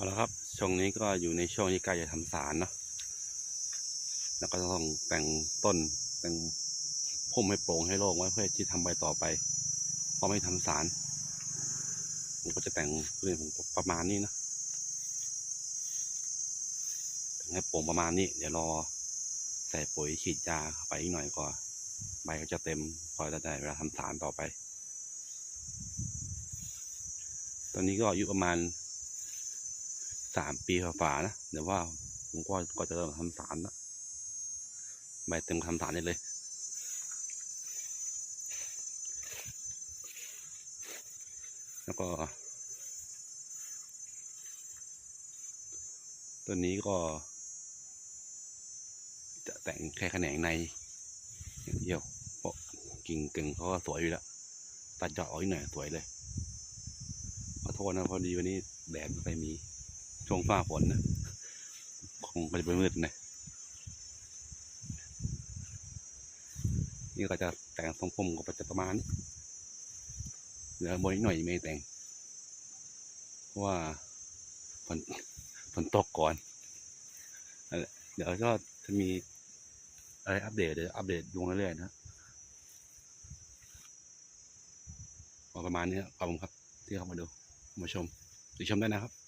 เอาละครับช่วงนี้ก็อยู่ในช่วงที่ใกล้จะทำสารเนะแล้วก็ต้องแต่งต้นแต่งพุ่มให้โปร่งให้โล่งไว้เพื่อที่ทำใบต่อไปพอไม่ทำสารผมก็จะแต่งเรื่องของประมาณนี้นะแต่งให้โปร่งประมาณนี้ เดี๋ยวรอใส่ปุ๋ยฉีดยาไปอีกหน่อยก่อนใบก็จะเต็มพอจะได้เวลาทำสารต่อไป ตอนนี้ก็อายุประมาณ สามปีฝ่าๆนะเดี๋ยวว่าผมก็ก็จะเริ่มทำสารละใบเต็มทำสารได้เลยแล้วก็ตัวนี้ก็ จะแต่งแค่แขนงในอย่างเดียวเพราะกิ่งกึ่งเขาก็สวยอยู่แล้วตัดเจาะออกอีกหน่อยสวยเลยขอโทษนะพอดีวันนี้แดดไม่ค่อยมี ช่วงฟ้าฝนนะคงจะเป็นมืดนะนี่ก็จะแต่งทรงผมก็จะประมาณนี้เหลือบนอีกหน่อยไม่แต่งเพราะว่าฝนฝนตกก่อนเดี๋ยวก็จะมีอะไรอัปเดตเดี๋ยวอัปเดตลงเรื่อยๆนะประมาณนี้ขอบคุณครับ ที่เข้ามาดูมาชมติชมได้นะครับ